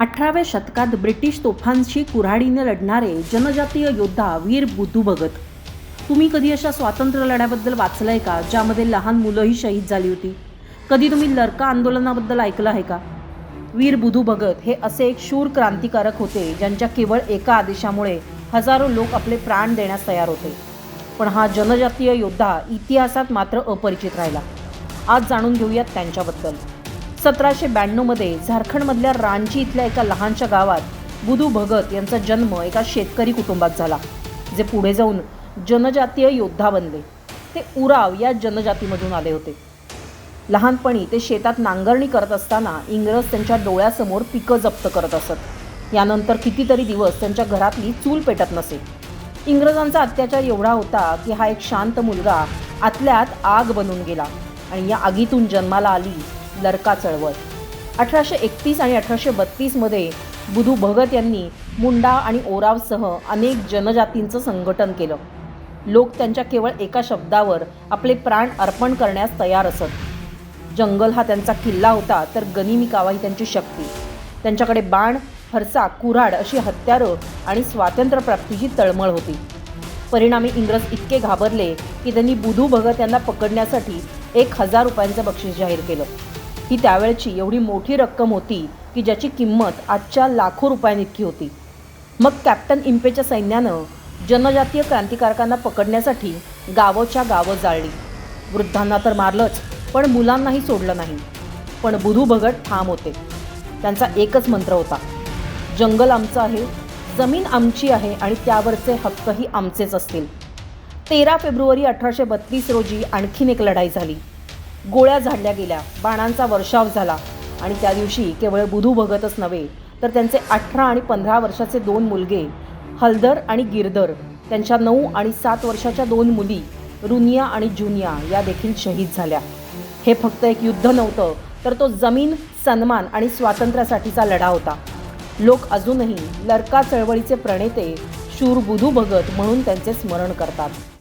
अठराव्या शतकात ब्रिटिश तोफांशी कुऱ्हाडीने लढणारे जनजातीय योद्धा वीर बुद्धू भगत. तुम्ही कधी अशा स्वातंत्र्य लढ्याबद्दल वाचलंय का ज्यामध्ये लहान मुलंही शहीद झाली होती? कधी तुम्ही लरका आंदोलनाबद्दल ऐकलं आहे का? वीर बुधू भगत हे असे एक शूर क्रांतिकारक होते ज्यांच्या केवळ एका आदेशामुळे हजारो लोक आपले प्राण देण्यास तयार होते. पण हा जनजातीय योद्धा इतिहासात मात्र अपरिचित राहिला. आज जाणून घेऊयात त्यांच्याबद्दल. सतराशे ब्याण्णवमध्ये झारखंडमधल्या रांची इथल्या एका लहानशा गावात बुधू भगत यांचा जन्म एका शेतकरी कुटुंबात झाला जे पुढे जाऊन जनजातीय योद्धा बनले. ते उराव या जनजातीमधून आले होते. लहानपणी ते शेतात नांगरणी करत असताना इंग्रज त्यांच्या डोळ्यासमोर पिकं जप्त करत असत. यानंतर कितीतरी दिवस त्यांच्या घरातली चूल पेटत नसे. इंग्रजांचा अत्याचार एवढा होता की हा एक शांत मुलगा आतल्यात आग बनून गेला आणि या आगीतून जन्माला आली लरका चळवळ. अठराशे एकतीस आणि अठराशे बत्तीसमध्ये बुधू भगत यांनी मुंडा आणि ओरावसह अनेक जनजातींचं संघटन केलं. लोक त्यांच्या केवळ एका शब्दावर आपले प्राण अर्पण करण्यास तयार असत. जंगल हा त्यांचा किल्ला होता तर गनिमी कावा ही त्यांची शक्ती. त्यांच्याकडे बाण फरसा कुऱ्हाड अशी हत्यारं आणि स्वातंत्र्यप्राप्तीची तळमळ होती. परिणामी इंग्रज इतके घाबरले की त्यांनी बुधू भगत यांना पकडण्यासाठी एक हजार रुपयांचं बक्षीस जाहीर केलं. ही त्यावेळची एवढी मोठी रक्कम होती की ज्याची किंमत आजच्या लाखो रुपयांइतकी होती. मग कॅप्टन इम्पेच्या सैन्यानं जनजातीय क्रांतिकारकांना पकडण्यासाठी गावोच्या गावं जाळली. वृद्धांना तर मारलंच पण मुलांनाही सोडलं नाही. पण बुधू भगत ठाम होते. त्यांचा एकच मंत्र होता जंगल आमचं आहे जमीन आमची आहे आणि त्यावरचे हक्कही आमचेच असतील. तेरा फेब्रुवारी अठराशे बत्तीस रोजी आणखीन एक लढाई झाली. गोळ्या झाडल्या गेल्या. बाणांचा वर्षाव झाला. आणि त्या दिवशी केवळ बुधू भगतच नव्हे तर त्यांचे अठरा आणि पंधरा वर्षाचे दोन मुलगे हलदर आणि गिरदर त्यांच्या नऊ आणि सात वर्षाच्या दोन मुली रुनिया आणि जुनिया या देखील शहीद झाल्या. हे फक्त एक युद्ध नव्हतं तर तो जमीन सन्मान आणि स्वातंत्र्यासाठीचा लढा होता. लोक अजूनही लरका चळवळीचे प्रणेते शूर बुधू भगत म्हणून त्यांचे स्मरण करतात.